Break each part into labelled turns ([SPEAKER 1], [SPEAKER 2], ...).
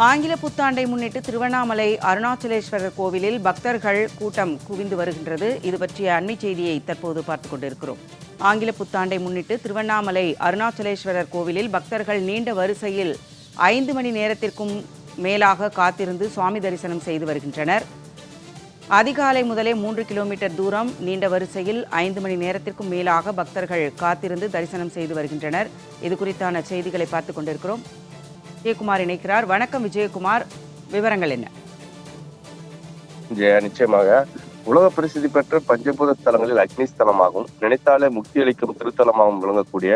[SPEAKER 1] ஆங்கில புத்தாண்டை முன்னிட்டு திருவண்ணாமலை அருணாச்சலேஸ்வரர் கோவிலில் பக்தர்கள் கூட்டம் குவிந்து வருகின்றது. இது பற்றிய அண்மை செய்தியை தற்போது பார்த்துக் கொண்டிருக்கிறோம். ஆங்கில புத்தாண்டை முன்னிட்டு திருவண்ணாமலை அருணாச்சலேஸ்வரர் கோவிலில் பக்தர்கள் நீண்ட வரிசையில் ஐந்து மணி நேரத்திற்கும் மேலாக காத்திருந்து சுவாமி தரிசனம் செய்து வருகின்றனர். அதிகாலை முதலே மூன்று கிலோமீட்டர் தூரம் நீண்ட வரிசையில் ஐந்து மணி நேரத்திற்கும் மேலாக பக்தர்கள் காத்திருந்து தரிசனம் செய்து வருகின்றனர். இது குறித்தான செய்திகளை பார்த்துக் கொண்டிருக்கிறோம். விஜயகுமார் இணைக்கிறார். வணக்கம் விஜயகுமார். விவரங்கள் என்ன?
[SPEAKER 2] ஜெயா நிச்சயமாக. உலக பிரசித்தி பெற்ற பஞ்சபூத ஸ்தலங்களில் அக்னி ஸ்தலமாகவும் நினைத்தாலே முக்தி அளிக்கும் திருத்தலமாகவும் விளங்கக்கூடிய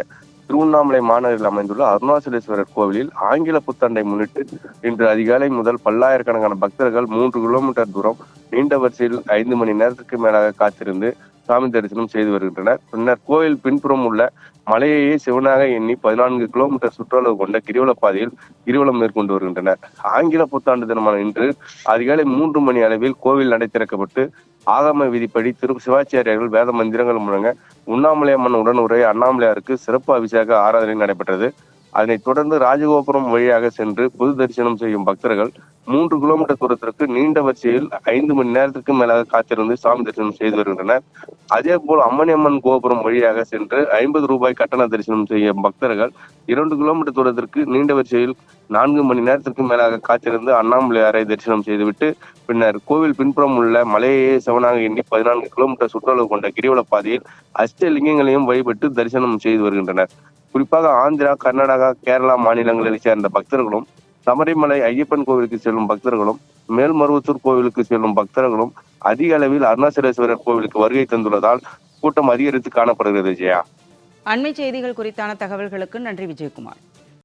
[SPEAKER 2] திருவண்ணாமலை மாநகரில் அமைந்துள்ள அருணாச்சலேஸ்வரர் கோவிலில் ஆங்கில புத்தாண்டை முன்னிட்டு இன்று அதிகாலை முதல் பல்லாயிரக்கணக்கான பக்தர்கள் மூன்று கிலோமீட்டர் தூரம் நீண்ட வரிசையில் ஐந்து மணி நேரத்திற்கு மேலாக காத்திருந்து சாமி தரிசனம் செய்து வருகின்றனர். பின்னர் கோவில் பின்புறம் உள்ள மலையையே சிவனாக எண்ணி பதினான்கு கிலோமீட்டர் சுற்றளவு கொண்ட கிரிவல பாதையில் கிரிவலம் மேற்கொண்டு வருகின்றனர். ஆங்கில புத்தாண்டு தினமான இன்று அதிகாலை மூன்று மணி அளவில் கோவில் நடை திறக்கப்பட்டு ஆகம விதிப்படி திரு சிவாச்சாரியர்கள் வேத மந்திரங்கள் முழங்க உண்ணாமலை அம்மன் உடனுரை அண்ணாமலையாருக்கு சிறப்பு அபிஷேக ஆராதனை நடைபெற்றது. அதனைத் தொடர்ந்து ராஜகோபுரம் வழியாக சென்று பொது தரிசனம் செய்யும் பக்தர்கள் மூன்று கிலோமீட்டர் தூரத்திற்கு நீண்ட வரிசையில் ஐந்து மணி நேரத்திற்கு மேலாக காத்திருந்து சாமி தரிசனம் செய்து வருகின்றனர். அதே போல் அம்மனியம்மன் கோபுரம் வழியாக சென்று ஐம்பது ரூபாய் கட்டண தரிசனம் செய்யும் பக்தர்கள் இரண்டு கிலோமீட்டர் தூரத்திற்கு நீண்ட வரிசையில் நான்கு மணி நேரத்திற்கு மேலாக காத்திருந்து அண்ணாமலையாரை தரிசனம் செய்துவிட்டு பின்னர் கோவில் பின்புறம் உள்ள மலையே சிவனாக எண்ணி பதினான்கு கிலோமீட்டர் சுற்றளவு கொண்ட கிரிவல பாதையில் அஷ்டலிங்கங்களையும் வழிபட்டு தரிசனம் செய்து வருகின்றனர். குறிப்பாக ஆந்திரா கர்நாடகா கேரளா மாநிலங்களைச் சேர்ந்த பக்தர்களும் சபரிமலை ஐயப்பன் கோவிலுக்கு செல்லும் பக்தர்களும் மேல்மருவத்தூர் கோவிலுக்கு செல்லும் பக்தர்களும் அதிக அளவில் அருணாச்சலேஸ்வரர் கோவிலுக்கு வருகை தந்துள்ளதால் கூட்டம் அதிகரித்து காணப்படுகிறது ஜெயா.
[SPEAKER 1] அண்மை செய்திகள் குறித்தான தகவல்களுக்கு நன்றி விஜயகுமார்.